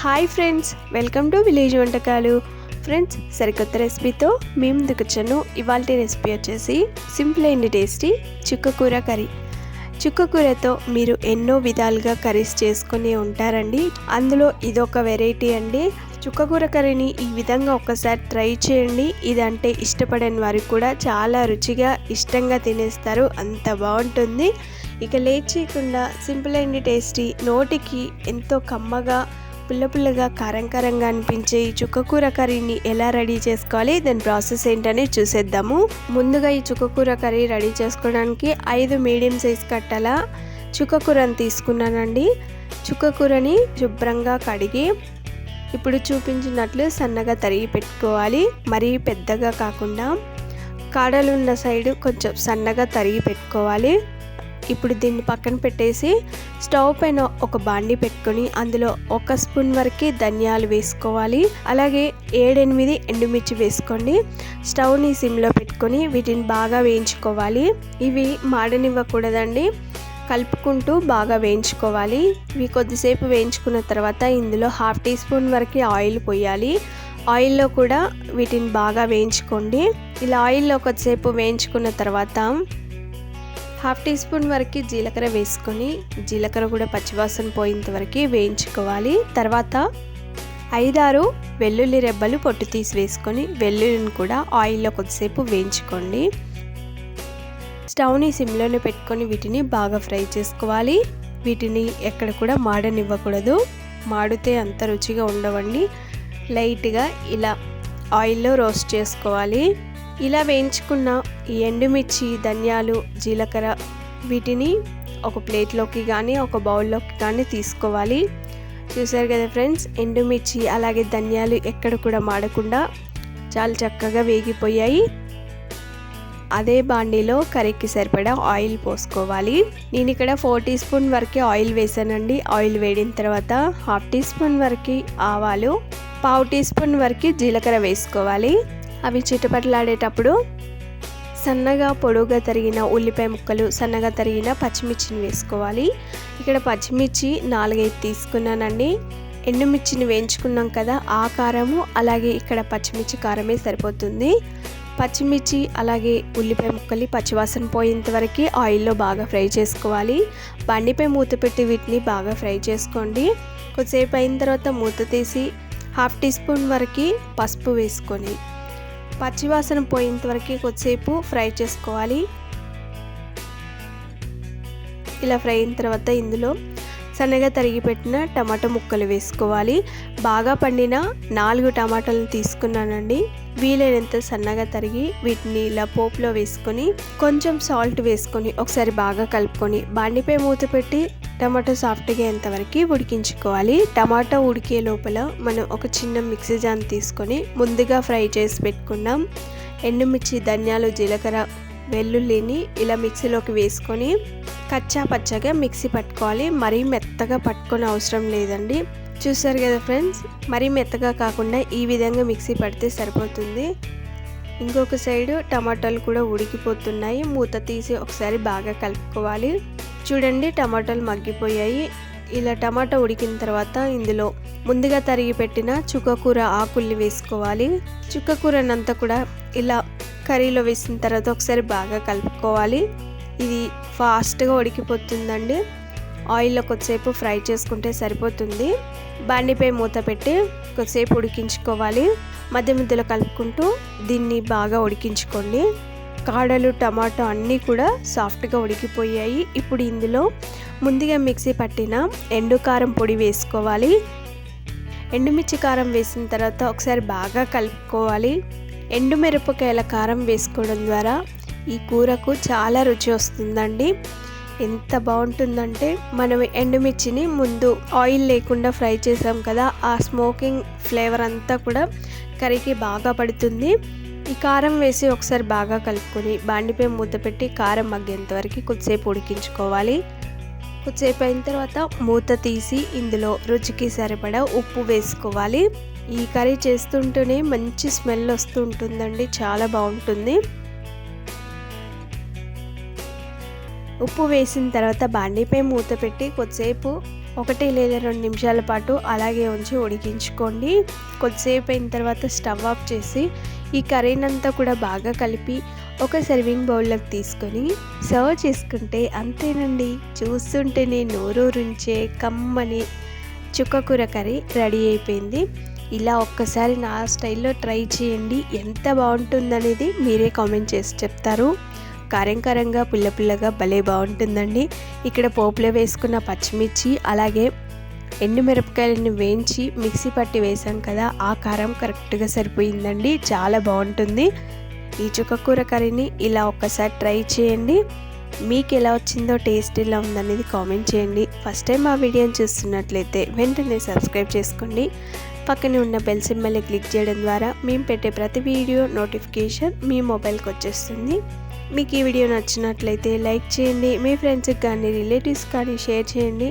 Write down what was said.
Hi friends welcome to village వంటకాలు. Friends సరికొత్త రెసిపీతో మేము ముందుకు ఇవాళ రెసిపీ వచ్చేసి సింపుల్ అండ్ టేస్టీ చుక్కకూర కర్రీ. చుక్కకూరతో మీరు ఎన్నో విధాలుగా కర్రీస్ చేసుకొని ఉంటారండి. అందులో ఇదొక వెరైటీ అండి. చుక్కకూర కర్రీని ఈ విధంగా ఒక్కసారి ట్రై చేయండి. ఇదంటే ఇష్టపడని వారికి కూడా చాలా రుచిగా ఇష్టంగా తినేస్తారు. అంత బాగుంటుంది. ఇక లేట్ చేయకుండా సింపుల్ అండ్ టేస్టీ నోటికి ఎంతో కమ్మగా పుల్ల పుల్లగా కారం కారంగా అనిపించే ఈ చుక్కకూర కర్రీని ఎలా రెడీ చేసుకోవాలి? దాని ప్రాసెస్ ఏంటనే చూసేద్దాము. ముందుగా ఈ చుక్కకూర కర్రీ రెడీ చేసుకోవడానికి ఐదు మీడియం సైజ్ కట్టల చుక్కకూరని తీసుకున్నానండి. చుక్కకూరని శుభ్రంగా కడిగి ఇప్పుడు చూపించినట్లు సన్నగా తరిగి పెట్టుకోవాలి. మరీ పెద్దగా కాకుండా కాడలున్న సైడ్ కొంచెం సన్నగా తరిగి పెట్టుకోవాలి. ఇప్పుడు దీన్ని పక్కన పెట్టేసి స్టవ్ పైన ఒక బాండి పెట్టుకొని అందులో ఒక స్పూన్ వరకు ధనియాలు వేసుకోవాలి. అలాగే ఏడెనిమిది ఎండుమిర్చి వేసుకోండి. స్టవ్ని సిమ్లో పెట్టుకొని వీటిని బాగా వేయించుకోవాలి. ఇవి మాడనివ్వకూడదండి. కలుపుకుంటూ బాగా వేయించుకోవాలి. ఇవి కొద్దిసేపు వేయించుకున్న తర్వాత ఇందులో హాఫ్ టీ స్పూన్ వరకు ఆయిల్ పోయాలి. ఆయిల్లో కూడా వీటిని బాగా వేయించుకోండి. ఇలా ఆయిల్లో కొద్దిసేపు వేయించుకున్న తర్వాత హాఫ్ టీ స్పూన్ వరకు జీలకర్ర వేసుకొని జీలకర్ర కూడా పచ్చివాసన పోయేంత వరకు వేయించుకోవాలి. తర్వాత ఐదారు వెల్లుల్లి రెబ్బలు పొట్టు తీసి వేసుకొని వెల్లుల్లిని కూడా ఆయిల్లో కొద్దిసేపు వేయించుకోండి. స్టవ్ని సిమ్లోనే పెట్టుకొని వీటిని బాగా ఫ్రై చేసుకోవాలి. వీటిని ఎక్కడ కూడా మాడనివ్వకూడదు. మాడితే అంత రుచిగా ఉండవండి. లైట్గా ఇలా ఆయిల్లో రోస్ట్ చేసుకోవాలి. ఇలా వేయించుకున్న ఈ ఎండుమిర్చి ధనియాలు జీలకర్ర వీటిని ఒక ప్లేట్లోకి కానీ ఒక బౌల్లోకి కానీ తీసుకోవాలి. చూసారు కదా ఫ్రెండ్స్ ఎండుమిర్చి అలాగే ధనియాలు ఎక్కడ కూడా మాడకుండా చాలా చక్కగా వేగిపోయాయి. అదే బాండీలో కర్రీకి సరిపడా ఆయిల్ పోసుకోవాలి. నేను ఇక్కడ ఫోర్ టీ స్పూన్ వరకు ఆయిల్ వేసానండి. ఆయిల్ వేడిన తర్వాత హాఫ్ టీ స్పూన్ వరకు ఆవాలు పావు టీ స్పూన్ వరకు జీలకర్ర వేసుకోవాలి. అవి చిటపటలాడేటప్పుడు సన్నగా పొడవుగా తరిగిన ఉల్లిపాయ ముక్కలు సన్నగా తరిగిన పచ్చిమిర్చిని వేసుకోవాలి. ఇక్కడ పచ్చిమిర్చి నాలుగైదు తీసుకున్నానండి. ఎండుమిర్చిని వేయించుకున్నాం కదా ఆ కారము అలాగే ఇక్కడ పచ్చిమిర్చి కారమే సరిపోతుంది. పచ్చిమిర్చి అలాగే ఉల్లిపాయ ముక్కలు పచ్చివాసన పోయేంత వరకు ఆయిల్లో బాగా ఫ్రై చేసుకోవాలి. బండిపై మూత పెట్టి వీటిని బాగా ఫ్రై చేసుకోండి. కొద్దిసేపు అయిన తర్వాత మూత తీసి హాఫ్ టీ స్పూన్ వరకు పసుపు వేసుకొని పచ్చివాసన పోయేంత వరకు కొద్దిసేపు ఫ్రై చేసుకోవాలి. ఇలా ఫ్రై అయిన తర్వాత ఇందులో సన్నగా తరిగి పెట్టిన టమాటా ముక్కలు వేసుకోవాలి. బాగా పండిన నాలుగు టమాటాలను తీసుకున్నానండి. వీలైనంత సన్నగా తరిగి వీటిని ఇలా పోపులో వేసుకొని కొంచెం సాల్ట్ వేసుకొని ఒకసారి బాగా కలుపుకొని బాండిపై మూత పెట్టి టమాటో సాఫ్ట్గా అయ్యేంతవరకు ఉడికించుకోవాలి. టమాటా ఉడికే లోపల మనం ఒక చిన్న మిక్సీ జాన్ తీసుకొని ముందుగా ఫ్రై చేసి పెట్టుకున్నాం. ఎండుమిర్చి ధనియాలు జీలకర్ర వెల్లుల్లిని ఇలా మిక్సీలోకి వేసుకొని కచ్చా పచ్చగా మిక్సీ పట్టుకోవాలి. మరీ మెత్తగా పట్టుకొని అవసరం లేదండి. చూసారు కదా ఫ్రెండ్స్ మరీ మెత్తగా కాకుండా ఈ విధంగా మిక్సీ పడితే సరిపోతుంది. ఇంకొక సైడు టమాటాలు కూడా ఉడికిపోతున్నాయి. మూత తీసి ఒకసారి బాగా కలుపుకోవాలి. చూడండి టమాటాలు మగ్గిపోయాయి. ఇలా టమాటా ఉడికిన తర్వాత ఇందులో ముందుగా తరిగి పెట్టిన చుక్కకూర ఆకుల్ని వేసుకోవాలి. చుక్కకూరనంతా కూడా ఇలా కర్రీలో వేసిన తర్వాత ఒకసారి బాగా కలుపుకోవాలి. ఇది ఫాస్ట్గా ఉడికిపోతుందండి. ఆయిల్లో కొద్దిసేపు ఫ్రై చేసుకుంటే సరిపోతుంది. బండిపై మూత పెట్టి కొద్దిసేపు ఉడికించుకోవాలి. మధ్య మధ్యలో కలుపుకుంటూ దీన్ని బాగా ఉడికించుకోండి. కాడలు టమాటో అన్నీ కూడా సాఫ్ట్గా ఉడికిపోయాయి. ఇప్పుడు ఇందులో ముందుగా మిక్సీ పట్టిన ఎండు కారం పొడి వేసుకోవాలి. ఎండుమిర్చి కారం వేసిన తర్వాత ఒకసారి బాగా కలుపుకోవాలి. ఎండు మిరపకాయల కారం వేసుకోవడం ద్వారా ఈ కూరకు చాలా రుచి వస్తుందండి. ఎంత బాగుంటుందంటే మనం ఎండుమిర్చిని ముందు ఆయిల్ లేకుండా ఫ్రై చేసాం కదా ఆ స్మోకింగ్ ఫ్లేవర్ అంతా కూడా కర్రీకి బాగా పడుతుంది. ఈ కారం వేసి ఒకసారి బాగా కలుపుకొని బాండిపై మూత పెట్టి కారం మగ్గేంత వరకు కొద్దిసేపు ఉడికించుకోవాలి. కొద్దిసేపు అయిన తర్వాత మూత తీసి ఇందులో రుచికి సరిపడా ఉప్పు వేసుకోవాలి. ఈ కర్రీ చేస్తుంటేనే మంచి స్మెల్ వస్తూ ఉంటుందండి చాలా బాగుంటుంది. ఉప్పు వేసిన తర్వాత బాండీపై మూత పెట్టి కొద్దిసేపు ఒకటి లేదా రెండు నిమిషాల పాటు అలాగే ఉంచి ఉడికించుకోండి. కొద్దిసేపు అయిన తర్వాత స్టవ్ ఆఫ్ చేసి ఈ కర్రీనంతా కూడా బాగా కలిపి ఒక సర్వింగ్ బౌల్లోకి తీసుకొని సర్వ్ చేసుకుంటే అంతేనండి. చూస్తుంటేనే నోరూరించే కమ్మని చుక్కకూర కర్రీ రెడీ అయిపోయింది. ఇలా ఒక్కసారి నా స్టైల్లో ట్రై చేయండి. ఎంత బాగుంటుందనేది మీరే కామెంట్ చేసి చెప్తారు. కారం కారంగా పుల్ల పుల్లగా భలే బాగుంటుందండి. ఇక్కడ పోపులో వేసుకున్న పచ్చిమిర్చి అలాగే ఎండుమిరపకాయలను వేయించి మిక్సీ పట్టి వేసాం కదా ఆ కారం కరెక్ట్గా సరిపోయిందండి చాలా బాగుంటుంది. ఈ చుక్కకూర కర్రీని ఇలా ఒక్కసారి ట్రై చేయండి. మీకు ఎలా వచ్చిందో టేస్ట్ ఎలా ఉందనేది కామెంట్ చేయండి. ఫస్ట్ టైం ఆ వీడియోని చూస్తున్నట్లయితే వెంటనే సబ్స్క్రైబ్ చేసుకోండి. పక్కనే ఉన్న బెల్ సింబల్ని క్లిక్ చేయడం ద్వారా మేము పెట్టే ప్రతి వీడియో నోటిఫికేషన్ మీ మొబైల్కి వచ్చేస్తుంది. మీకు ఈ వీడియో నచ్చినట్లయితే లైక్ చేయండి మీ ఫ్రెండ్స్కి కానీ రిలేటివ్స్ కానీ షేర్ చేయండి.